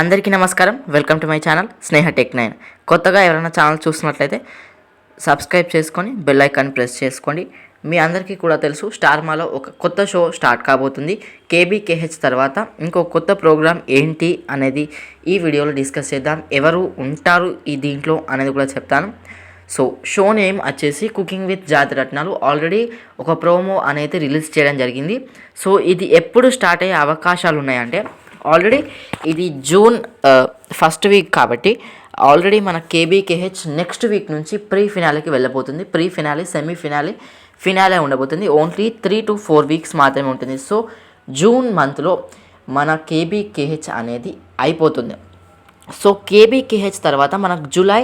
అందరికీ నమస్కారం. Welcome to my channel Sneha tech nine. కొత్తగా ఎవరైనా ఛానల్ చూస్తున్నట్లయితే సబ్స్క్రైబ్ చేసుకొని బెల్ ఐకాన్ ప్రెస్ చేసుకోండి. మీ అందరికీ కూడా తెలుసు స్టార్మాలో ఒక కొత్త షో స్టార్ట్ కాబోతుంది. కేబీకేహెచ్ తర్వాత ఇంకో కొత్త ప్రోగ్రామ్ ఏంటి అనేది ఈ వీడియోలో డిస్కస్ చేద్దాం. ఎవరు ఉంటారు ఈ దీంట్లో అనేది కూడా చెప్తాను. సో షో నేమ్ వచ్చేసి cooking with Jathi Ratnalu already ఒక ప్రోమో అనేది రిలీజ్ చేయడం జరిగింది. సో ఇది ఎప్పుడు స్టార్ట్ అయ్యే అవకాశాలు ఉన్నాయంటే ఆల్రెడీ ఇది జూన్ ఫస్ట్ వీక్ కాబట్టి ఆల్రెడీ మన కేబీకేహెచ్ నెక్స్ట్ వీక్ నుంచి ప్రీ ఫినాలేకి వెళ్ళబోతుంది pre finale semi finale finale ఉండబోతుంది. Only three to four weeks మాత్రమే ఉంటుంది. సో జూన్ మంత్లో మన కేబీకేహెచ్ అనేది అయిపోతుంది. సో కేబీకేహెచ్ తర్వాత మనకు జూలై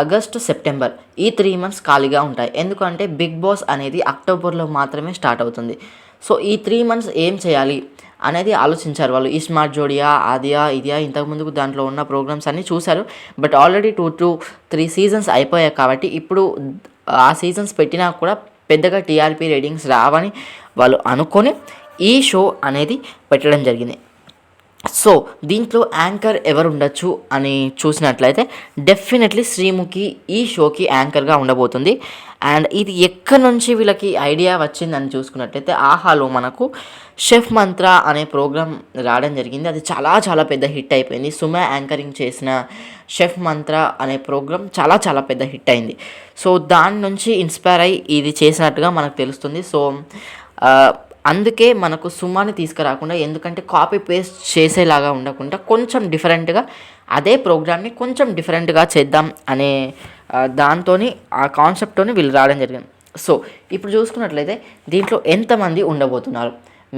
ఆగస్టు సెప్టెంబర్ ఈ త్రీ మంత్స్ ఖాళీగా ఉంటాయి. ఎందుకంటే బిగ్ బాస్ అనేది అక్టోబర్లో మాత్రమే స్టార్ట్ అవుతుంది. సో ఈ త్రీ మంత్స్ ఏం చేయాలి? అనేది ఆలోచించారు వాళ్ళు. ఈ స్మార్ట్ జోడియా అదియా ఇదియా ఇంతకుముందుకు దాంట్లో ఉన్న ప్రోగ్రామ్స్ అన్నీ చూశారు. But already two two three seasons అయిపోయాయి కాబట్టి ఇప్పుడు ఆ సీజన్స్ పెట్టినా కూడా పెద్దగా టీఆర్పీ రేటింగ్స్ రావని వాళ్ళు అనుకొని ఈ షో అనేది పెట్టడం జరిగింది. సో దీంట్లో యాంకర్ ఎవరు ఉండొచ్చు అని చూసినట్లయితే డెఫినెట్లీ శ్రీముఖి ఈ షోకి యాంకర్గా ఉండబోతుంది. అండ్ ఇది ఎక్కడి నుంచి వీళ్ళకి ఐడియా వచ్చిందని చూసుకున్నట్లయితే ఆహాలో మనకు షెఫ్ మంత్ర అనే ప్రోగ్రామ్ రావడం జరిగింది. అది చాలా చాలా పెద్ద హిట్ అయిపోయింది. సుమ యాంకరింగ్ చేసిన షెఫ్ మంత్ర అనే ప్రోగ్రామ్ చాలా చాలా పెద్ద హిట్ అయింది. సో దాని నుంచి ఇన్స్పైర్ అయ్యి ఇది చేసినట్టుగా మనకు తెలుస్తుంది. సో అందుకే మనకు సుమాని తీసుకురాకుండా ఎందుకంటే కాపీ పేస్ట్ చేసేలాగా ఉండకుండా కొంచెం డిఫరెంట్గా అదే ప్రోగ్రామ్ని కొంచెం డిఫరెంట్గా చేద్దాం అనే దాంతో ఆ కాన్సెప్ట్తోని వీళ్ళు రావడం జరిగింది. సో ఇప్పుడు చూసుకున్నట్లయితే దీంట్లో ఎంతమంది ఉండబోతున్నారు?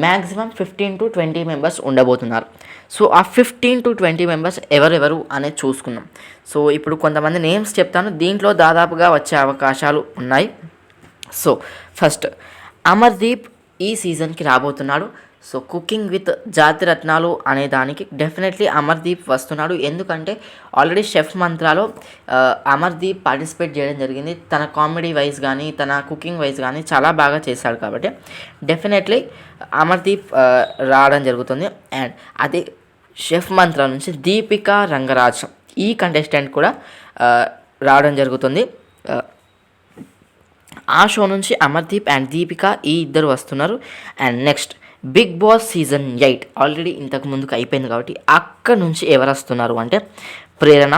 Maximum fifteen to twenty members ఉండబోతున్నారు. So ఆ ఫిఫ్టీన్ టు ట్వంటీ మెంబర్స్ ఎవరెవరు అనేది చూసుకుందాం. సో ఇప్పుడు కొంతమంది నేమ్స్ చెప్తాను. దీంట్లో దాదాపుగా వచ్చే అవకాశాలు ఉన్నాయి. సో ఫస్ట్ అమర్దీప్ ఈ సీజన్కి రాబోతున్నాడు. సో కుకింగ్ విత్ జాతి రత్నాలు అనే దానికి డెఫినెట్లీ అమర్దీప్ వస్తున్నాడు. ఎందుకంటే ఆల్రెడీ షెఫ్ మంత్రాలో అమర్దీప్ పార్టిసిపేట్ చేయడం జరిగింది. తన కామెడీ వైజ్ కానీ తన కుకింగ్ వైజ్ కానీ చాలా బాగా చేశాడు కాబట్టి డెఫినెట్లీ అమర్దీప్ రావడం జరుగుతుంది. అండ్ అదే షెఫ్ మంత్ర నుంచి దీపిక రంగరాజ్ ఈ కంటెస్టెంట్ కూడా రావడం జరుగుతుంది. ఆ, షో నుంచి అమర్దీప్ అండ్ దీపిక ఈ ఇద్దరు వస్తున్నారు. And next Bigg Boss season eight already ఇంతకు ముందుకు అయిపోయింది కాబట్టి అక్కడ నుంచి ఎవరు వస్తున్నారు అంటే ప్రేరణ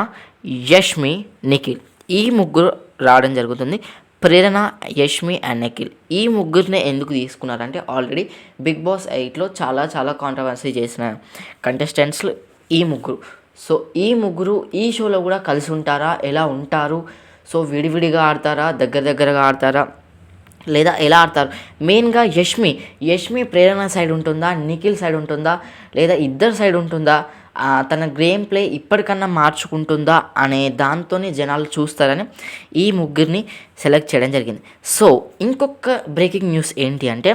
యష్మి నిఖిల్. ఈ ముగ్గురు రావడం జరుగుతుంది. ప్రేరణ యష్మి అండ్ నిఖిల్. ఈ ముగ్గురిని ఎందుకు తీసుకున్నారంటే ఆల్రెడీ బిగ్ బాస్ ఎయిట్లో చాలా చాలా కాంట్రవర్సీ చేసిన కంటెస్టెంట్స్ ఈ ముగ్గురు. సో ఈ ముగ్గురు ఈ షోలో కూడా కలిసి ఉంటారా? ఎలా ఉంటారు? సో విడివిడిగా ఆడతారా? దగ్గర దగ్గరగా ఆడతారా? లేదా ఎలా ఆడతారు? మెయిన్గా యష్మి. యష్మి ప్రేరణ సైడ్ ఉంటుందా? నిఖిల్ సైడ్ ఉంటుందా? లేదా ఇద్దరు సైడ్ ఉంటుందా? తన గేమ్ ప్లే ఇప్పటికన్నా మార్చుకుంటుందా అనే దాంతోనే జనాలు చూస్తారని ఈ ముగ్గురిని సెలెక్ట్ చేయడం జరిగింది. సో ఇంకొక బ్రేకింగ్ న్యూస్ ఏంటి అంటే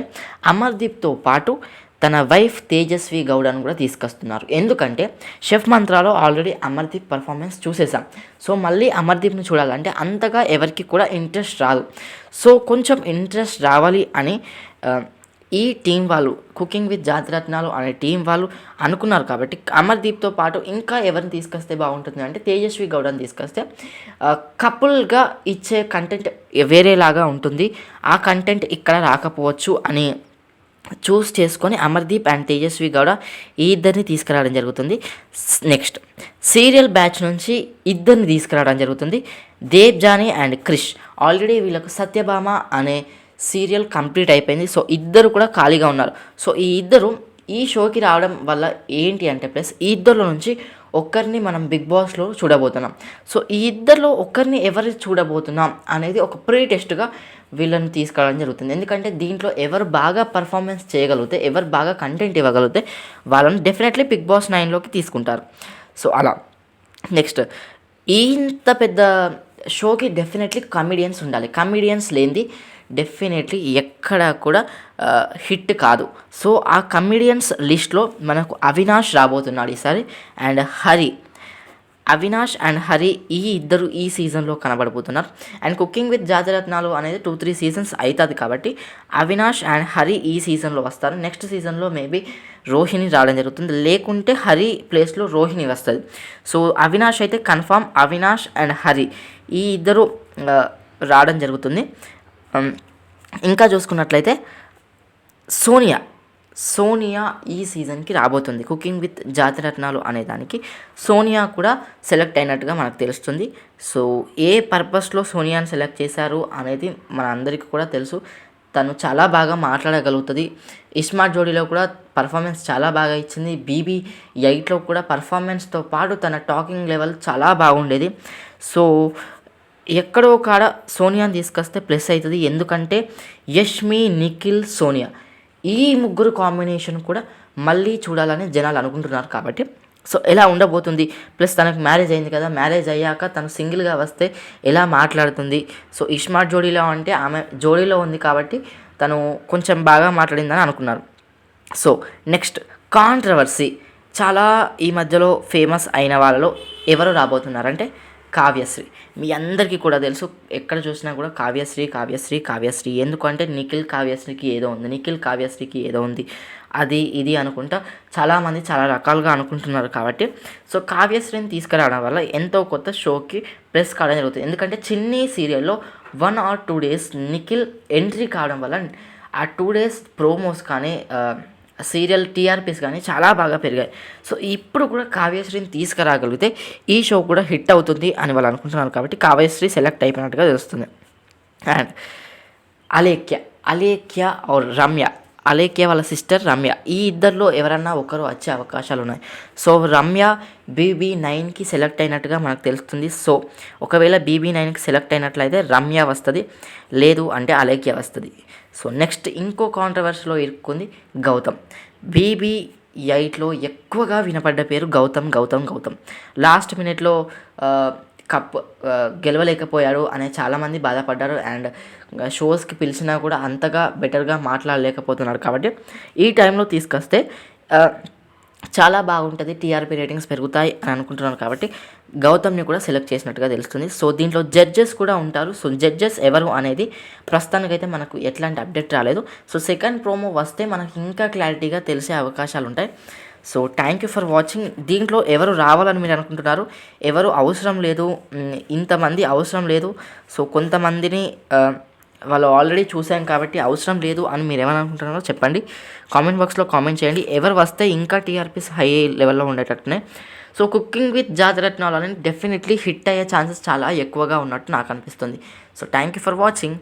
అమర్దీప్తో పాటు తన వైఫ్ తేజస్వి గౌడను కూడా తీసుకొస్తున్నారు. ఎందుకంటే షెఫ్ మంత్రాలో ఆల్రెడీ అమర్దీప్ పర్ఫార్మెన్స్ చూసేసాం సో మళ్ళీ అమర్దీప్ని చూడాలంటే అంతగా ఎవరికి కూడా ఇంట్రెస్ట్ రాదు. సో కొంచెం ఇంట్రెస్ట్ రావాలి అని ఈ టీం వాళ్ళు కుకింగ్ విత్ జాతిరత్నాలు అనే టీం వాళ్ళు అనుకున్నారు కాబట్టి అమర్దీప్తో పాటు ఇంకా ఎవరిని తీసుకొస్తే బాగుంటుంది అంటే తేజస్వి గౌడని తీసుకొస్తే కపుల్గా ఇచ్చే కంటెంట్ వేరేలాగా ఉంటుంది. ఆ కంటెంట్ ఇక్కడ రాకపోవచ్చు అని చూస్ చేసుకొని అమర్దీప్ అండ్ తేజస్వి గౌడ ఈ ఇద్దరిని తీసుకురావడం జరుగుతుంది. నెక్స్ట్. సీరియల్ బ్యాచ్ నుంచి ఇద్దరిని తీసుకురావడం జరుగుతుంది. Dev Johnny and Krish. Already వీళ్ళకు సత్యభామ అనే సీరియల్ కంప్లీట్ అయిపోయింది. సో ఇద్దరు కూడా ఖాళీగా ఉన్నారు. సో ఈ ఇద్దరు ఈ షోకి రావడం వల్ల ఏంటి అంటే ప్లస్ ఈ ఇద్దరిలో నుంచి ఒక్కరిని మనం బిగ్ బాస్లో చూడబోతున్నాం. సో ఈ ఇద్దరిలో ఒక్కరిని ఎవరిని చూడబోతున్నాం అనేది ఒక ప్రీ టెస్ట్గా వీళ్ళని తీసుకురావడం జరుగుతుంది. ఎందుకంటే దీంట్లో ఎవరు బాగా పర్ఫార్మెన్స్ చేయగలిగితే ఎవరు బాగా కంటెంట్ ఇవ్వగలిగితే వాళ్ళని డెఫినెట్లీ బిగ్ బాస్ నైన్లోకి తీసుకుంటారు. సో అలా. నెక్స్ట్ ఇంత పెద్ద షోకి డెఫినెట్లీ కమిడియన్స్ ఉండాలి. కమిడియన్స్ లేనిది డెఫినెట్లీ ఎక్కడ కూడా హిట్ కాదు. సో ఆ కమిడియన్స్ లిస్ట్లో మనకు అవినాష్ రాబోతున్నాడు ఈసారి. అండ్ హరి అవినాష్ అండ్ హరి ఈ ఇద్దరు ఈ సీజన్లో కనబడబోతున్నారు. అండ్ కుకింగ్ విత్ జాతిరత్నాలు అనేది టూ త్రీ సీజన్స్ అవుతుంది కాబట్టి అవినాష్ అండ్ హరి ఈ సీజన్లో వస్తారు. నెక్స్ట్ సీజన్లో మేబీ రోహిణి రావడం జరుగుతుంది. లేకుంటే హరి ప్లేస్లో రోహిణి వస్తుంది. సో అవినాష్ అయితే కన్ఫామ్ అవినాష్ అండ్ హరి ఈ ఇద్దరు రావడం జరుగుతుంది. ఇంకా చూసుకున్నట్లయితే సోనియా సోనియా ఈ సీజన్కి రాబోతుంది. కుకింగ్ విత్ జాతిరత్నాలు అనే దానికి సోనియా కూడా సెలెక్ట్ అయినట్టుగా మనకు తెలుస్తుంది. సో ఏ పర్పస్లో సోనియాని సెలెక్ట్ చేశారు అనేది మన అందరికీ కూడా తెలుసు. తను చాలా బాగా మాట్లాడగలుగుతుంది. ఇస్మార్ట్ జోడీలో కూడా పర్ఫార్మెన్స్ చాలా బాగా ఇచ్చింది. బీబీ ఎయిట్లో కూడా పర్ఫార్మెన్స్తో పాటు తన టాకింగ్ లెవెల్ చాలా బాగుండేది. సో ఎక్కడో కాడ సోనియాని తీసుకొస్తే ప్లస్ అవుతుంది. ఎందుకంటే యష్మి నిఖిల్ సోనియా ఈ ముగ్గురు కాంబినేషన్ కూడా మళ్ళీ చూడాలని జనాలు అనుకుంటున్నారు కాబట్టి. సో ఎలా ఉండబోతుంది? ప్లస్ తనకు మ్యారేజ్ అయింది కదా మ్యారేజ్ అయ్యాక తను సింగిల్గా వస్తే ఎలా మాట్లాడుతుంది? సో ఇష్మార్ట్ జోడీలో అంటే ఆమె జోడీలో ఉంది కాబట్టి తను కొంచెం బాగా మాట్లాడిందని అనుకున్నారు. సో నెక్స్ట్ కాంట్రవర్సీ చాలా ఈ మధ్యలో ఫేమస్ అయిన వాళ్ళలో ఎవరు రాబోతున్నారంటే కావ్యశ్రీ. మీ అందరికీ కూడా తెలుసు ఎక్కడ చూసినా కూడా కావ్యశ్రీ కావ్యశ్రీ కావ్యశ్రీ. ఎందుకంటే నిఖిల్ కావ్యశ్రీకి ఏదో ఉంది నిఖిల్ కావ్యశ్రీకి ఏదో ఉంది. అది ఇది అనుకుంటా చాలామంది చాలా రకాలుగా అనుకుంటున్నారు కాబట్టి. సో కావ్యశ్రీని తీసుకురావడం వల్ల ఎంతో కొత్త షోకి ప్రెస్ కావడం జరుగుతుంది. ఎందుకంటే చిన్ని సీరియల్లో one or two days Nikhil entry కావడం వల్ల ఆ టూ డేస్ ప్రోమోస్ కానీ సీరియల్ టీఆర్పీస్ కానీ చాలా బాగా పెరిగాయి. సో ఇప్పుడు కూడా కావ్యశ్రీని తీసుకురాగలిగితే ఈ షో కూడా హిట్ అవుతుంది అని వాళ్ళు అనుకుంటున్నారు కాబట్టి కావ్యశ్రీ సెలెక్ట్ అయిపోయినట్టుగా తెలుస్తుంది. And Alekhya Alekhya or Ramya. Alekhya వాళ్ళ సిస్టర్ రమ్య. ఈ ఇద్దరిలో ఎవరన్నా ఒకరు వచ్చే అవకాశాలు ఉన్నాయి. సో రమ్య బీబీ నైన్కి సెలెక్ట్ అయినట్టుగా మనకు తెలుస్తుంది. సో ఒకవేళ బీబీ నైన్కి సెలెక్ట్ అయినట్లయితే రమ్య వస్తుంది లేదు అంటే అలేఖ్య వస్తుంది. సో నెక్స్ట్ ఇంకో కాంట్రవర్సీలో ఇరుక్కుంది గౌతమ్. బీబీ ఎయిట్లో ఎక్కువగా వినపడ్డ పేరు గౌతమ్ గౌతమ్ గౌతమ్. లాస్ట్ మినిట్లో కప్ గెలవలేకపోయాడు అనే చాలామంది బాధపడ్డారు. అండ్ షోస్కి పిలిచినా కూడా అంతగా బెటర్గా మాట్లాడలేకపోతున్నారు. కాబట్టి ఈ టైంలో తీసుకొస్తే చాలా బాగుంటుంది టీఆర్పీ రేటింగ్స్ పెరుగుతాయి అని అనుకుంటున్నాను కాబట్టి గౌతమ్ని కూడా సెలెక్ట్ చేసినట్టుగా తెలుస్తుంది. సో దీంట్లో జడ్జెస్ కూడా ఉంటారు. సో జడ్జెస్ ఎవరు అనేది ప్రస్తుతానికైతే మనకు ఎట్లాంటి అప్డేట్ రాలేదు. సో సెకండ్ ప్రోమో వస్తే మనకి ఇంకా క్లారిటీగా తెలిసే అవకాశాలు ఉంటాయి so thank you for watching దీంట్లో ఎవరు రావాలని మీరు అనుకుంటున్నారు? ఎవరు అవసరం లేదు. ఇంతమంది అవసరం లేదు. సో కొంతమందిని వాళ్ళు ఆల్రెడీ చూసాం కాబట్టి అవసరం లేదు అని మీరు ఏమని అనుకుంటున్నారో చెప్పండి. కామెంట్ బాక్స్లో కామెంట్ చేయండి. ఎవరు వస్తే ఇంకా టీఆర్పీస్ హై లెవెల్లో ఉండేటట్టునే. సో కుకింగ్ విత్ జాతరత్నాలు అనేది డెఫినెట్లీ హిట్ అయ్యే ఛాన్సెస్ చాలా ఎక్కువగా ఉన్నట్టు నాకు అనిపిస్తుంది. So thank you for watching